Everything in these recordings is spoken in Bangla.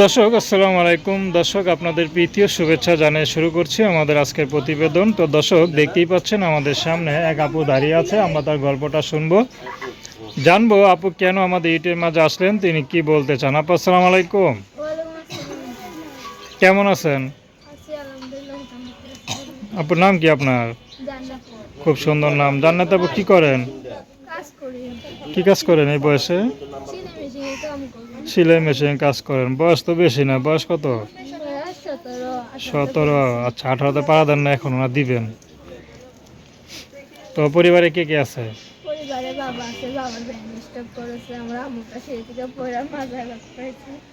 দর্শক আসসালামু আলাইকুম। দর্শক আপনাদের প্রীতীয় শুভেচ্ছা জানিয়ে শুরু করছি আমাদের আজকের প্রতিবেদন। তো দর্শক দেখতেই পাচ্ছেন আমাদের সামনে এক আপু দাঁড়িয়ে আছে আমরা তার গল্পটা শুনব। জানব আপু কেন আমাদের ইটের মাঝে আসলেন তিনি কি বলতে চান? আপু আসসালামু আলাইকুম। কেমন আছেন? আছি আপুর নাম কি আপনার? খুব সুন্দর নাম। জান্নাত আপু কি করেন? কি কাজ করেন এই বয়সে সিনে মেশিনে কাম করি সেলাই মেশিন কাজ করেন। বয়স তো বেশি না বয়স কত? সতেরো আচ্ছা আঠারোতে পারা দেন না এখন ওরা দিবেন? তো পরিবারে কে কে আছে?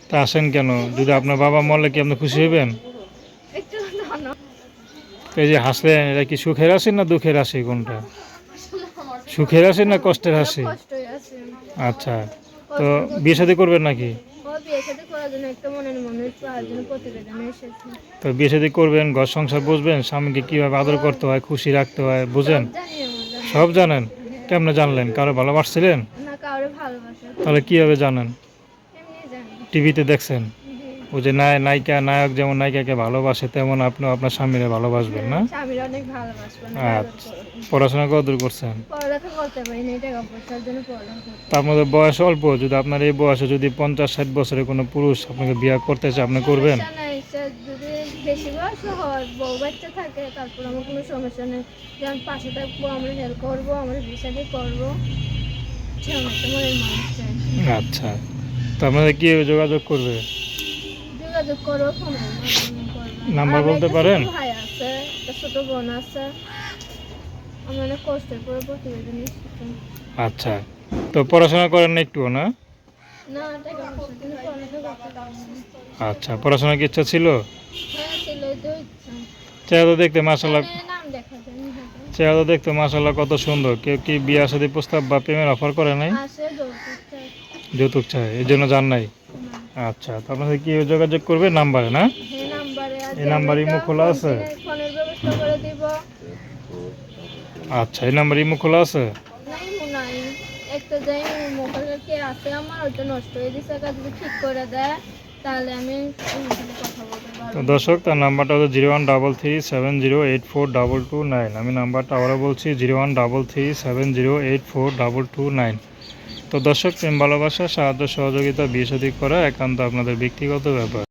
তা আসেন কেন? যদি আপনার বাবা মরলে কি আপনি খুশি হবেন এই যে হাসলেন এটা কি সুখের হাসি না দুঃখের হাসি কোনটা? সুখের হাসি না কষ্টের হাসি। আচ্ছা। তো বিয়ে শাদী করবেন নাকি? তো বিয়ে শাদী করবেন ঘর সংসার বুঝবেন স্বামীকে কীভাবে আদর করতে হয় খুশি রাখতে হয় বুঝেন? সব জানেন? কেমনে জানলেন? কারও ভালোবাসছিলেন? তাহলে কীভাবে জানেন? টিভিতে দেখছেন। ও যে নায় নায়িকা নায়ক যেমন নায়িকাকে ভালোবাসে তেমন আপনিও আপনার স্বামীরে ভালোবাসবেন না? আচ্ছা। পড়াশোনা কত দূর করছেন? তার মধ্যে বয়স অল্প যদি আপনার এই বয়সে যদি পঞ্চাশ ষাট বছরের কোনো পুরুষ আপনাকে বিয়ে করতে চায় আপনি করবেন? সমস্যা নাই, সে যদি বেশি বয়স হয় বউ বাচ্চা থাকে তারপর আমার কোনো সমস্যা নেই। যেমন পাশে থাকব আমরা হেল্প করব আমরা করব। আচ্ছা। তো আপনাদের কি যোগাযোগ করবে? যোগাযোগ। নাম্বার বলতে পারেন? ছোট ভাই আছে ছোট বোন আছে। আমি অনেক কষ্টের করে প্রতিবেদন আচ্ছা তো পড়াশোনা করেন না একটু না? আচ্ছা পড়াশোনার কি ইচ্ছা ছিল? হ্যাঁ চেহারা দেখতে মাসাল্লাহ চেহারা দেখতে মাসাল্লাহ কত সুন্দর। কেউ কি বিয়ে সাথে প্রস্তাব বা প্রেমের অফার করে নাই? যৌতুক চাই। চায় এই জন্য জান নাই? আচ্ছা তো আপনাদের কি যোগাযোগ করবে? নাম্বারে না? এই নাম্বারে আর এই নাম্বারে ইমো খোলা আছে? আচ্ছা এই নাম্বার ইমো খোলা আছে? নাই মু নাই। একটা যাই মোবাইল কে আছে? আমার ওটা নষ্ট হয়ে দিছে কাজ ঠিক করে দেয় তাহলে আমি ওর সাথে কথা বলতে তো দর্শক তার নাম্বারটা হচ্ছে zero one double three seven zero eight four double two nine. আমি নাম্বারটা আবারও বলছি zero one double three seven zero eight four double two nine. তো দর্শক প্রেম ভালোবাসা সাহায্য সহযোগিতা বিয়ে শাদী করা একান্ত আপনাদের ব্যক্তিগত ব্যাপার।